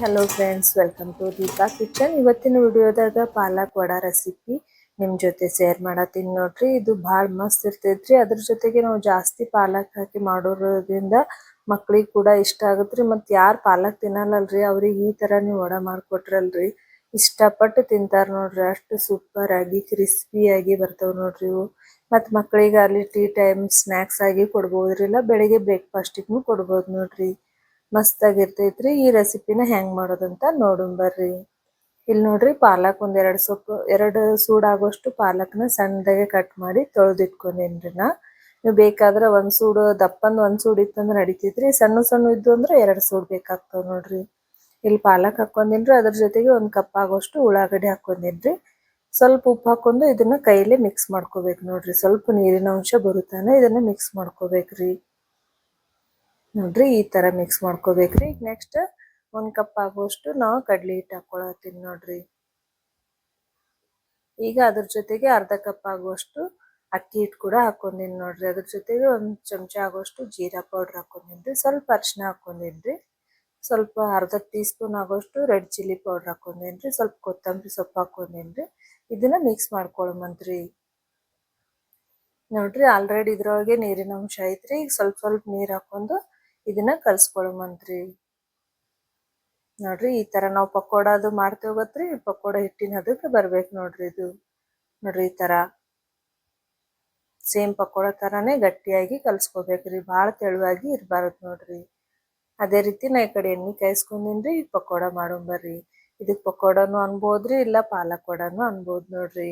Hello friends welcome to Deepa kitchen ಇವತ್ತಿನ ವಿಡಿಯೋದಾಗ ಪಾಲಕ್ vada recipe ನಿಮ್ಮ ಜೊತೆ ಶೇರ್ ಮಾಡತ್ತೀನಿ ನೋಡ್ರಿ. ಇದು ಭಾಳ ಮಸ್ತ್ ಇರ್ತೈತ್ರಿ. ಅದ್ರ ಜೊತೆಗೆ ನಾವು ಜಾಸ್ತಿ ಪಾಲಕ್ ಹಾಕಿ ಮಾಡೋದ್ರಿಂದ ಮಕ್ಳಿಗೆ ಕೂಡ ಇಷ್ಟ ಆಗುತ್ತೆ ಮತ್ತು ಯಾರು ಪಾಲಕ್ ತಿನ್ನಲ್ಲಲ್ರಿ, ಅವ್ರಿಗೆ ಈ ಥರ ನೀವು ವಡ ಮಾಡಿಕೊಟ್ರಲ್ರಿ. ಇಷ್ಟಪಟ್ಟು ತಿಂತಾರ ನೋಡ್ರಿ. ಅಷ್ಟು ಸೂಪರ್ ಆಗಿ ಕ್ರಿಸ್ಪಿಯಾಗಿ ಬರ್ತಾವೆ ನೋಡ್ರಿ ಇವು. ಮತ್ತು ಮಕ್ಕಳಿಗೆ ಅಲ್ಲಿ ಟೀ ಟೈಮ್ ಸ್ನ್ಯಾಕ್ಸ್ ಆಗಿ ಕೊಡ್ಬೋದ್ರಿ ಇಲ್ಲ ಬೆಳಿಗ್ಗೆ ಬ್ರೇಕ್ಫಾಸ್ಟಿಗೂ ಕೊಡ್ಬೋದು ನೋಡ್ರಿ. ಮಸ್ತ್ ಆಗಿರ್ತೈತ್ರಿ ಈ ರೆಸಿಪಿನ ಹೆಂಗ್ ಮಾಡೋದಂತ ಬರ್ರಿ. ಇಲ್ಲಿ ನೋಡ್ರಿ ಪಾಲಕ್ ಒಂದ್ ಎರಡು ಸೊಪ್ಪು, ಎರಡು ಸೂಡಾಗೋಷ್ಟು ಪಾಲಕ್ನ ಸಣ್ಣದಾಗೆ ಕಟ್ ಮಾಡಿ ತೊಳೆದಿಟ್ಕೊಂಡೇನ್ರಿ ನಾ. ನೀವು ಬೇಕಾದ್ರೆ ಒಂದ್ ಸೂಡು, ದಪ್ಪಂದ್ ಒಂದ್ ಸೂಡ್ ಇತ್ತಂದ್ರೆ ನಡಿತೈತ್ರಿ. ಸಣ್ಣ ಸಣ್ಣ ಇದ್ದು ಅಂದ್ರೆ ಎರಡು ಸೂಡ್ ಬೇಕಾಗ್ತಾವ್ ನೋಡ್ರಿ. ಇಲ್ಲಿ ಪಾಲಕ್ ಹಾಕೊಂಡಿನ್ರಿ ಅದ್ರ ಜೊತೆಗೆ ಒಂದ್ ಕಪ್ ಆಗೋಷ್ಟು ಉಳ್ಳಾಗಡ್ಡಿ ಹಾಕೊಂಡಿನ್ರಿ ಸ್ವಲ್ಪ ಉಪ್ಪು ಹಾಕೊಂಡು ಇದನ್ನ ಕೈಯಲ್ಲಿ ಮಿಕ್ಸ್ ಮಾಡ್ಕೋಬೇಕು ನೋಡ್ರಿ. ಸ್ವಲ್ಪ ನೀರಿನ ಅಂಶ ಬರುತ್ತಾನೆ, ಇದನ್ನ ಮಿಕ್ಸ್ ಮಾಡ್ಕೋಬೇಕ್ರಿ. ನೋಡ್ರಿ ಈ ಥರ ಮಿಕ್ಸ್ ಮಾಡ್ಕೋಬೇಕ್ರಿ. ನೆಕ್ಸ್ಟ್ ಒಂದು ಕಪ್ ಆಗುವಷ್ಟು ನಾವು ಕಡಲೆ ಹಿಟ್ಟು ಹಾಕ್ಕೊಳತ್ತೀನಿ ನೋಡ್ರಿ. ಈಗ ಅದ್ರ ಜೊತೆಗೆ ಅರ್ಧ ಕಪ್ ಆಗುವಷ್ಟು ಅಕ್ಕಿ ಹಿಟ್ಟು ಕೂಡ ಹಾಕೊಂಡಿನಿ ನೋಡ್ರಿ. ಅದ್ರ ಜೊತೆಗೆ ಒಂದು ಚಮಚ ಆಗುವಷ್ಟು ಜೀರಾ ಪೌಡರ್ ಹಾಕೊಂಡಿನ್ರಿ. ಸ್ವಲ್ಪ ಅರಿಶಿನ ಹಾಕೊಂಡಿನ್ರಿ. ಸ್ವಲ್ಪ ಅರ್ಧ ಟೀ ಸ್ಪೂನ್ ಆಗೋಷ್ಟು ರೆಡ್ ಚಿಲ್ಲಿ ಪೌಡ್ರ್ ಹಾಕೊಂಡಿನ್ರಿ. ಸ್ವಲ್ಪ ಕೊತ್ತಂಬರಿ ಸೊಪ್ಪು ಹಾಕೊಂಡಿನ್ರಿ. ಇದನ್ನ ಮಿಕ್ಸ್ ಮಾಡ್ಕೊಳಮಂತ್ರಿ. ನೋಡ್ರಿ ಆಲ್ರೆಡಿ ಇದ್ರೊಳಗೆ ನೀರಿನ ಅಂಶ ಐತ್ರಿ. ಈಗ ಸ್ವಲ್ಪ ಸ್ವಲ್ಪ ನೀರು ಹಾಕೊಂಡು ಇದನ್ನ ಕಲ್ಸ್ಕೊಳಮಂತ್ರಿ ನೋಡ್ರಿ, ಈ ತರ ನಾವು ಪಕೋಡ ಅದು ಮಾಡ್ತೇವೆ ಗೊತ್ತ್ರಿ, ಪಕೋಡ ಹಿಟ್ಟಿನ ಅದಕ್ಕೆ ಬರ್ಬೇಕು ನೋಡ್ರಿ ಇದು. ನೋಡ್ರಿ, ಈ ತರ ಸೇಮ್ ಪಕೋಡ ತರಾನೇ ಗಟ್ಟಿಯಾಗಿ ಕಲ್ಸ್ಕೊಬೇಕ್ರಿ, ಭಾಳ ತೆಳುವಾಗಿ ಇರಬಾರ್ದು ನೋಡ್ರಿ. ಅದೇ ರೀತಿ ನಾ ಈ ಕಡೆ ಎಣ್ಣೆ ಕಾಯಿಸ್ಕೊಂಡಿನ್ರಿ ಪಕೋಡ ಮಾಡೋಂಬರ್ರಿ ಇದಕ್ಕೆ ಪಕೋಡನು ಅನ್ಬೋದ್ರಿ, ಇಲ್ಲ ಪಾಲಕ್ ವಡನು ಅನ್ಬೋದು ನೋಡ್ರಿ.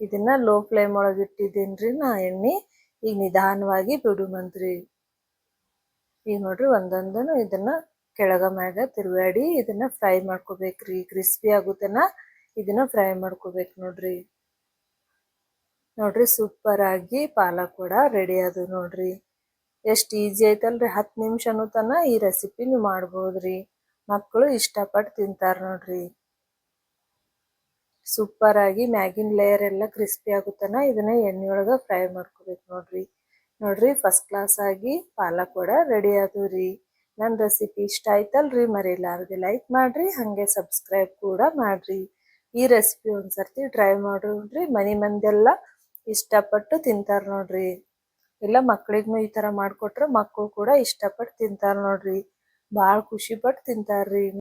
ಇದನ್ನ ಲೋ ಫ್ಲೇಮ್ ಒಳಗೆ ರೀ ನಾ ಎಣ್ಣೆ, ಈಗ ನಿಧಾನವಾಗಿ ಬಿಡುಮಂತ್ರಿ ಈಗ ನೋಡ್ರಿ ಒಂದೊಂದನು ಇದನ್ನ ಕೆಳಗ ಮ್ಯಾಗ ತಿರುಗಾಡಿ ಇದನ್ನ ಫ್ರೈ ಮಾಡ್ಕೋಬೇಕ್ರಿ ಕ್ರಿಸ್ಪಿ ಆಗುತ್ತನ ಇದನ್ನ ಫ್ರೈ ಮಾಡ್ಕೋಬೇಕು ನೋಡ್ರಿ. ನೋಡ್ರಿ ಸೂಪರ್ ಆಗಿ ಪಾಲಕ್ ಕೂಡ ರೆಡಿ ಅದು ನೋಡ್ರಿ. ಎಷ್ಟು ಈಜಿ ಐತಲ್ರಿ. ಹತ್ತು ನಿಮಿಷನೂ ತನ ಈ ರೆಸಿಪಿ ನೀವು ಮಾಡ್ಬೋದ್ರಿ ಮಕ್ಕಳು ಇಷ್ಟಪಟ್ಟು ತಿಂತಾರೆ ನೋಡ್ರಿ. ಸೂಪರ್ ಆಗಿ ಮ್ಯಾಗಿನ ಲೇಯರ್ ಎಲ್ಲ ಕ್ರಿಸ್ಪಿ ಆಗುತ್ತನ ಇದನ್ನ ಎಣ್ಣೆಯೊಳಗ ಫ್ರೈ ಮಾಡ್ಕೋಬೇಕು ನೋಡ್ರಿ. ನೋಡ್ರಿ ಫಸ್ಟ್ ಕ್ಲಾಸ್ ಆಗಿ ಪಾಲಕ್ ಕೂಡ ರೆಡಿ ಆದವು ರೀ ನನ್ನ ರೆಸಿಪಿ ಇಷ್ಟ ಆಯ್ತಲ್ರಿ ಮರಿಲಾರ್ದೆ ಲೈಕ್ ಮಾಡ್ರಿ, ಹಾಗೆ ಸಬ್ಸ್ಕ್ರೈಬ್ ಕೂಡ ಮಾಡ್ರಿ. ಈ ರೆಸಿಪಿ ಒಂದ್ಸರ್ತಿ ಟ್ರೈ ಮಾಡ್ರಿ ಮನಿ ಮಂದೆಲ್ಲ ಇಷ್ಟಪಟ್ಟು ತಿಂತಾರ ನೋಡ್ರಿ. ಇಲ್ಲ ಮಕ್ಳಿಗೂ ಈ ತರ ಮಾಡಿಕೊಟ್ರೆ ಮಕ್ಕಳು ಕೂಡ ಇಷ್ಟಪಟ್ಟು ತಿಂತಾರ ನೋಡ್ರಿ. ಖುಷಿ ಪಟ್ಟು ತಿಂತಾರ್ರಿ.